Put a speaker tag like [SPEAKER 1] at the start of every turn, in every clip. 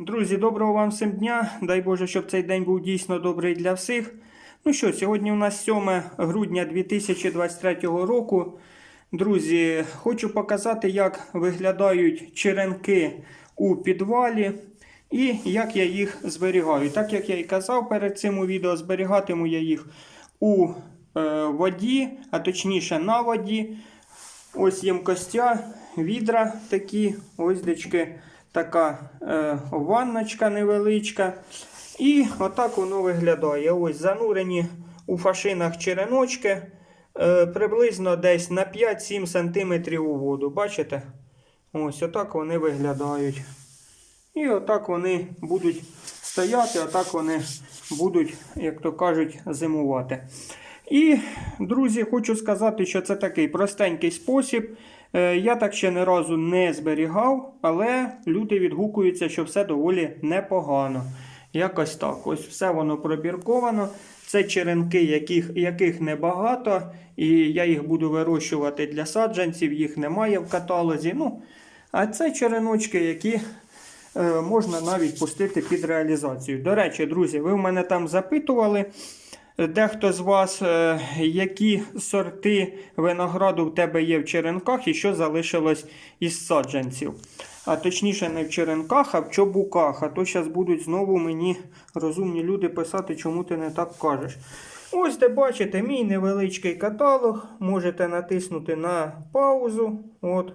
[SPEAKER 1] Друзі, доброго вам всім дня. Дай Боже, щоб цей день був дійсно добрий для всіх. Ну що, сьогодні у нас 7 грудня 2023 року. Друзі, хочу показати, як виглядають черенки у підвалі і як я їх зберігаю. Так як я і казав перед цим у відео, зберігатиму я їх у е, воді, а точніше на воді. Ось ємкостя, відра такі, ось дечки, така е, ванночка невеличка. І отак воно виглядає. Ось занурені у фашинах череночки е, приблизно десь на 5-7 см у воду. Бачите? Ось отак вони виглядають. І отак вони будуть стояти, отак вони будуть, як то кажуть, зимувати. І, друзі, хочу сказати, що це такий простенький спосіб. Е, Я так ще не разу не зберігав, але люди відгукуються, що все доволі непогано. Якось так. Ось все воно пробірковано. Це черенки, яких, яких небагато, і я їх буду вирощувати для саджанців, їх немає в каталозі. Ну, а це череночки, які е, можна навіть пустити під реалізацію. До речі, друзі, ви в мене там запитували. Дехто з вас, е, які сорти винограду в тебе є в черенках і що залишилось із саджанців. А точніше, не в черенках, а в чобуках. А то зараз будуть знову мені розумні люди писати, чому ти не так кажеш. Ось де бачите мій невеличкий каталог. Можете натиснути на паузу. От,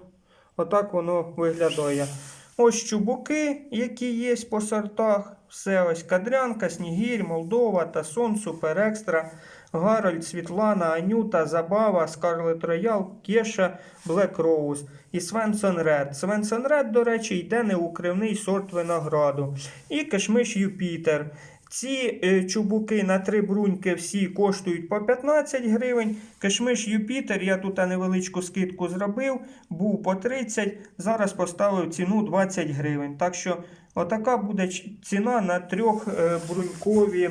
[SPEAKER 1] Отак воно виглядає. Ось чубуки, які є по сортах. Все ось Кадрянка, Снігір, Молдова, Тасон, Супер Екстра, Гарольд, Світлана, Анюта, Забава, Скарлет Роял, Кеша, Блек Роуз і Свенсон Ред. Свенсон Ред, до речі, йде неукривний сорт винограду. І Кишмиш Юпітер. Ці е, чубуки на три бруньки всі коштують по 15 гривень. Кишмиш Юпітер, я тут невеличку скидку зробив, був по 30, зараз поставив ціну 20 гривень. Так що отака буде ціна на трьохбрунькові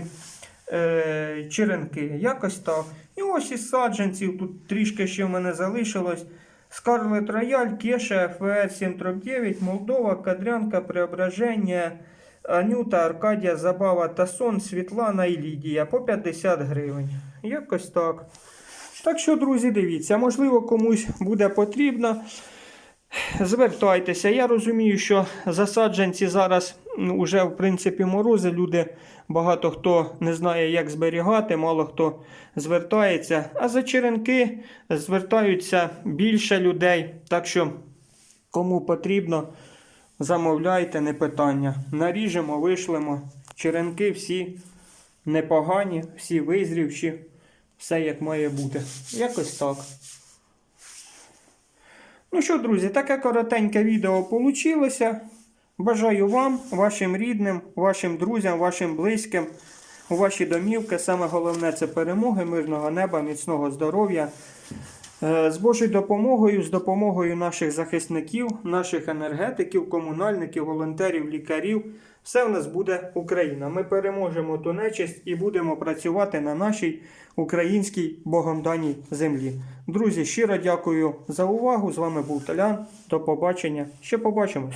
[SPEAKER 1] е, черенки. Якось так. І ось із саджанців, тут трішки ще в мене залишилось. Скарлет Рояль, Кеша, ФР 739, Молдова, Кадрянка, Преображення. Анюта, Аркадія, Забава, Тасон, Світлана і Лідія по 50 гривень. Якось так. Так що, друзі, дивіться, можливо, комусь буде потрібно. Звертайтеся. Я розумію, що засадженці зараз вже, в принципі, морози. Люди багато хто не знає, як зберігати, мало хто звертається. А за черенки звертаються більше людей. Так що, кому потрібно, замовляйте, не питання. Наріжемо, вишлемо. Черенки всі непогані, всі визрівші, все як має бути. Якось так. Ну що, друзі, таке коротеньке відео вийшло. Бажаю вам, вашим рідним, вашим друзям, вашим близьким, у ваші домівки. Саме головне це перемоги, мирного неба, міцного здоров'я. Е, З Божою допомогою, з допомогою наших захисників, наших енергетиків, комунальників, волонтерів, лікарів, все в нас буде Україна. Ми переможемо ту нечисть і будемо працювати на нашій українській богомданій землі. Друзі, щиро дякую за увагу. З вами був Толян. До побачення. Ще побачимось.